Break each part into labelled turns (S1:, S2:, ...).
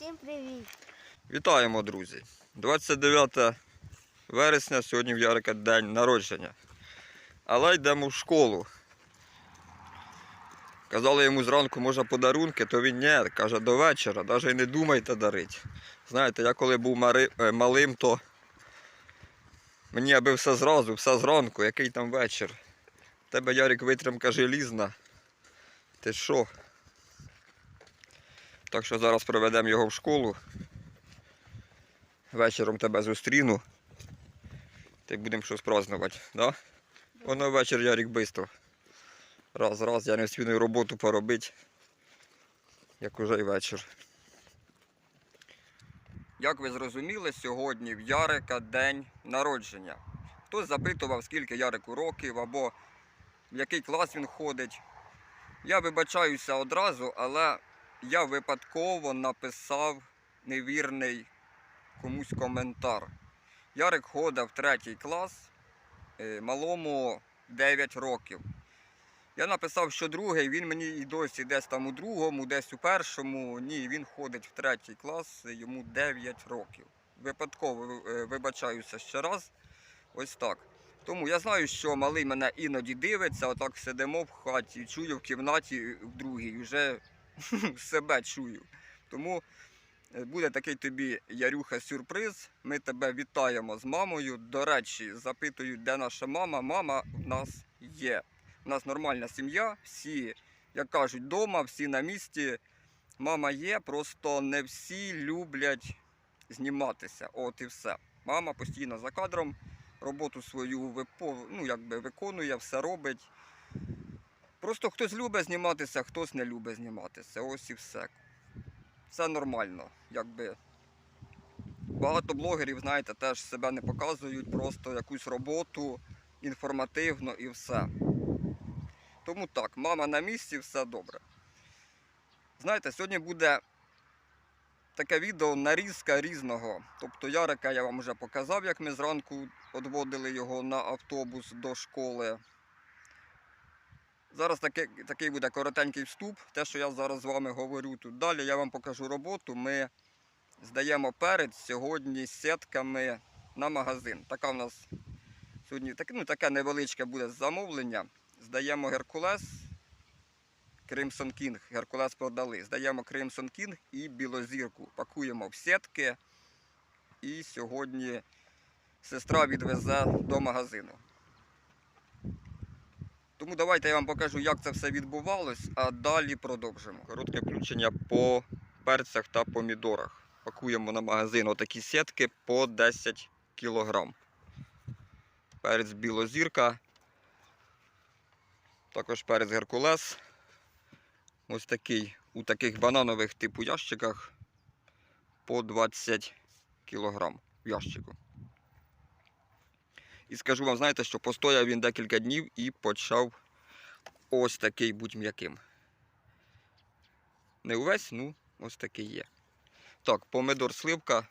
S1: Всім привіт!
S2: Вітаємо, друзі! 29 вересня, сьогодні в Ярика день народження. Але йдемо в школу. Казали йому зранку, може подарунки, то він ні, каже до вечора, навіть не думайте дарити. Знаєте, я коли був е, малим, то мені аби все зразу, все зранку, який там вечір. Тебе Ярик витримка желізна. Ти що? Так що зараз приведемо його в школу. Вечором тебе зустріну. Та й будемо щось празднувати, да? Воно вечір Ярик бистро. Раз, раз, я не встигну роботу поробити. Як уже й вечір. Як ви зрозуміли, сьогодні в Ярика день народження. Хтось запитував, скільки Ярику років або в який клас він ходить. Я вибачаюся одразу, але я випадково написав невірний комусь коментар. Ярик ходив в третій клас, е, малому 9 років. Я написав, що другий, він мені і досі десь там у другому, десь у першому. Ні, він ходить в третій клас, йому 9 років. Випадково е, вибачаюся ще раз. Ось так. Тому я знаю, що малий мене іноді дивиться, отак сидимо в хаті, чую в кімнаті в другій, вже себе чую. Тому е, буде такий тобі Ярюха сюрприз. Ми тебе вітаємо з мамою. До речі, запитують, де наша мама. Мама в нас є. У нас нормальна сім'я, всі, як кажуть, вдома, всі на місці. Мама є, просто не всі люблять зніматися. От і все. Мама постійно за кадром, роботу свою ну, якби виконує, все робить. Просто хтось любить зніматися, хтось не любить зніматися. Ось і все. Все нормально. Якби. Багато блогерів, знаєте, теж себе не показують, просто якусь роботу інформативно і все. Тому так, мама на місці, все добре. Знаєте, сьогодні буде таке відео нарізка різного. Тобто Ярика я вам вже показав, як ми зранку відводили його на автобус до школи. Зараз такий, такий буде коротенький вступ. Те, що я зараз з вами говорю тут далі, я вам покажу роботу. Ми здаємо перед сьогодні сітками на магазин. Така в нас сьогодні таке, ну, таке невеличке буде замовлення. Здаємо Геркулес, Crimson King. Геркулес продали. Здаємо Crimson King і білозірку. Пакуємо в сітки. І сьогодні сестра відвезе до магазину. Тому давайте я вам покажу, як це все відбувалось, а далі продовжимо. Коротке включення по перцях та помідорах. Пакуємо на магазин отакі сітки по 10 кг. Перець білозірка. Також перець Геркулес. Ось такий у таких бананових типу ящиках по 20 кг в ящику. І скажу вам, знаєте, що постояв він декілька днів і почав ось такий будь м'яким. Не увесь, ну, ось такий є. Так, помидор сливка.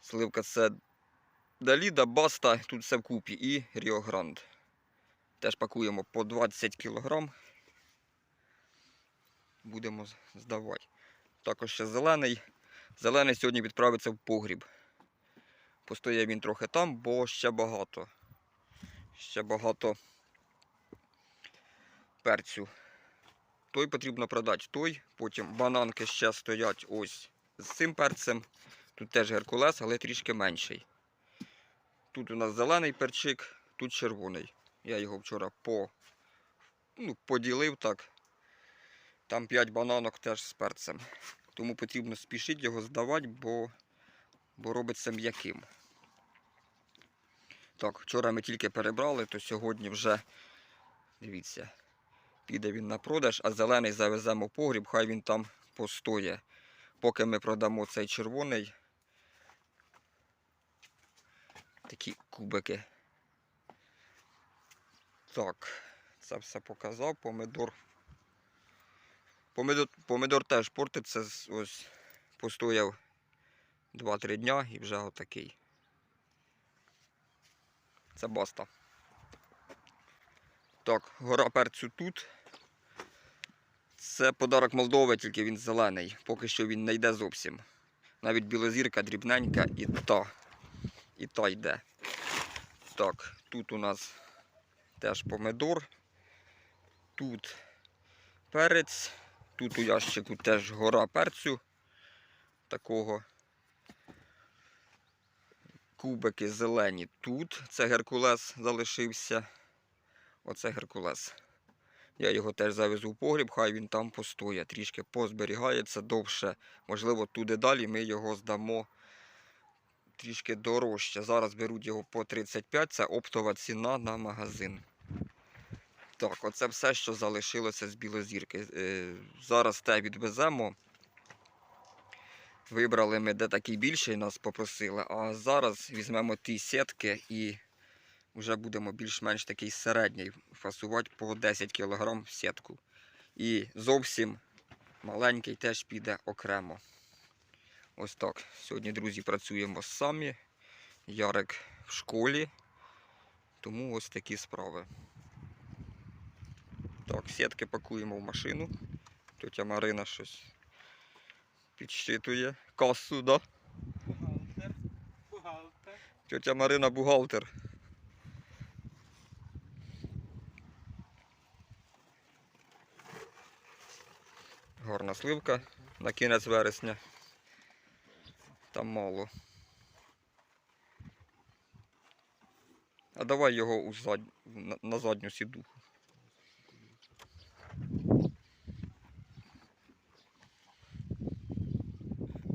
S2: Сливка це Даліда, Баста, тут все вкупі і Ріо Гранд. Теж пакуємо по 20 кг. Будемо здавати. Також ще зелений. Зелений сьогодні відправиться в погріб. Постояв він трохи там, бо ще багато. Ще багато перцю. Той потрібно продати, той. Потім бананки ще стоять ось з цим перцем. Тут теж геркулес, але трішки менший. Тут у нас зелений перчик, тут червоний. Я його вчора по, ну, поділив так. Там 5 бананок теж з перцем. Тому потрібно спішити його здавати, бо, бо робиться м'яким. Так, вчора ми тільки перебрали, то сьогодні вже, дивіться, піде він на продаж, а зелений завеземо в погріб, хай він там постоє. Поки ми продамо цей червоний. Такі кубики. Так, це все показав. Помидор. Помидор, помидор теж портиться. Ось постояв 2-3 дня і вже отакий. Це баста. Так, гора перцю тут. Це подарок Молдови, тільки він зелений. Поки що він не йде зовсім. Навіть білозірка дрібненька і та. І та йде. Так, тут у нас теж помидор. Тут перець. Тут у ящику теж гора перцю. Такого. Кубики зелені тут. Це Геркулес залишився. Оце Геркулес. Я його теж завезу в погріб, хай він там постоє, трішки позберігається довше. Можливо, туди далі ми його здамо трішки дорожче. Зараз беруть його по 35, це оптова ціна на магазин. Так, оце все, що залишилося з білозірки. Е, Зараз те відвеземо. Вибрали ми, де такий більший нас попросили, а зараз візьмемо ті сітки і вже будемо більш-менш такий середній фасувати по 10 кг сітку. І зовсім маленький теж піде окремо. Ось так. Сьогодні, друзі, працюємо самі. Ярик в школі. Тому ось такі справи. Так, сітки пакуємо в машину. Тетя Марина щось підсчитує. Касу, да?
S1: Бухгалтер. Бухгалтер.
S2: Тетя Марина бухгалтер. Гарна сливка на кінець вересня. Там мало. А давай його у зад... на, на задню сідуху.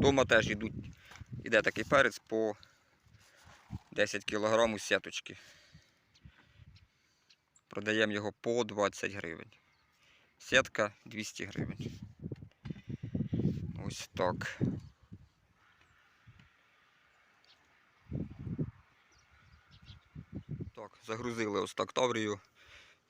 S2: Дома теж йдуть. Іде такий перець по 10 кг у сіточки. Продаємо його по 20 гривень. Сітка 200 гривень. Ось так. Так, загрузили ось так таврію.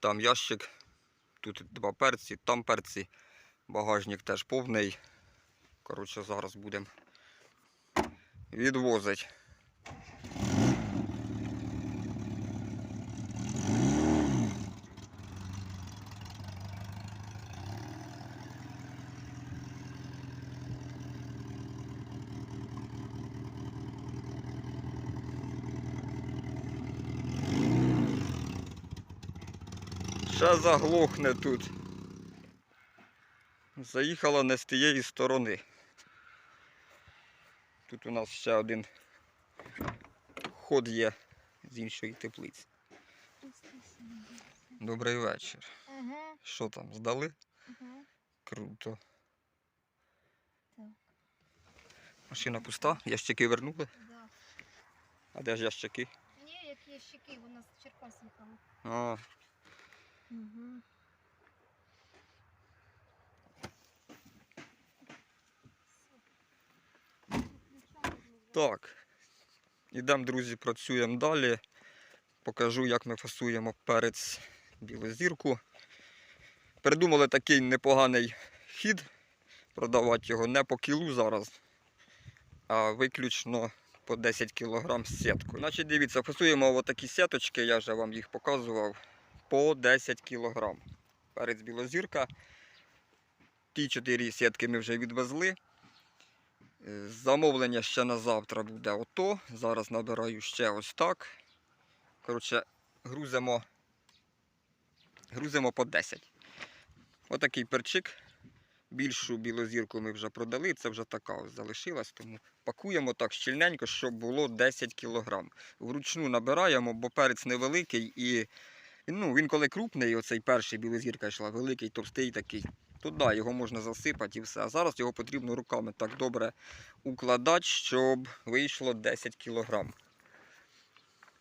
S2: Там ящик, тут два перці, там перці, багажник теж повний. Коротше, зараз будемо відвозити. Ще заглохне тут. Заїхала не з тієї сторони. Тут у нас ще один ход є з іншої теплиці. Добрий вечір.
S3: Ага,
S2: Що там, здали?
S3: ага.
S2: Круто.
S3: Так.
S2: Машина пуста, ящики вернули.
S3: Да.
S2: А де ж ящики?
S3: Ні, як є щеки, у нас в
S2: А,
S3: Угу.
S2: Так. Ідемо, друзі, працюємо далі. Покажу, як ми фасуємо перець білозірку. Придумали такий непоганий хід. Продавати його не по кілу зараз, а виключно по 10 кг з сіткою. Значить, дивіться, фасуємо отакі сіточки, я вже вам їх показував, по 10 кг. Перець білозірка. Ті 4 сітки ми вже відвезли. Замовлення ще на завтра буде ото. Зараз набираю ще ось так. Коротше, грузимо, грузимо по 10. Отакий перчик. Більшу білозірку ми вже продали, це вже така ось залишилась, тому пакуємо так щільненько, щоб було 10 кг. Вручну набираємо, бо перець невеликий і ну, він коли крупний, оцей перший білозірка йшла, великий, товстий такий, то да, його можна засипати і все. А зараз його потрібно руками так добре укладати, щоб вийшло 10 кг.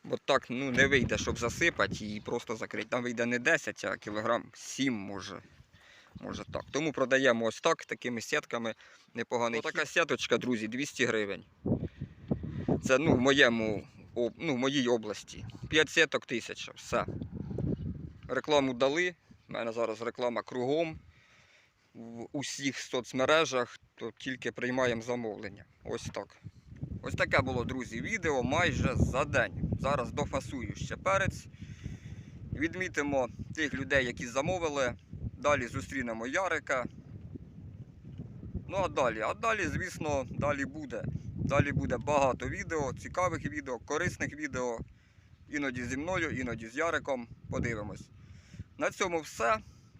S2: Бо так ну, не вийде, щоб засипати і просто закрити. Там вийде не 10, а кілограм 7 може. Може так. Тому продаємо ось так, такими сітками непоганий. Така сіточка, друзі, 200 гривень. Це ну, в, моєму, ну, в моїй області. 5 сіток 1000. Все. Рекламу дали. У мене зараз реклама кругом. В усіх соцмережах, то тільки приймаємо замовлення. Ось так. Ось таке було, друзі, відео майже за день. Зараз дофасую ще перець. Відмітимо тих людей, які замовили. Далі зустрінемо Ярика. Ну а далі, а далі, звісно, далі буде. Далі буде багато відео, цікавих відео, корисних відео. Іноді зі мною, іноді з Яриком. Подивимось. На цьому все.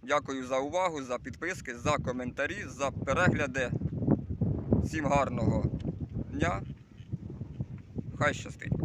S2: Дякую за увагу, за підписки, за коментарі, за перегляди. Всім гарного дня. Хай щастить.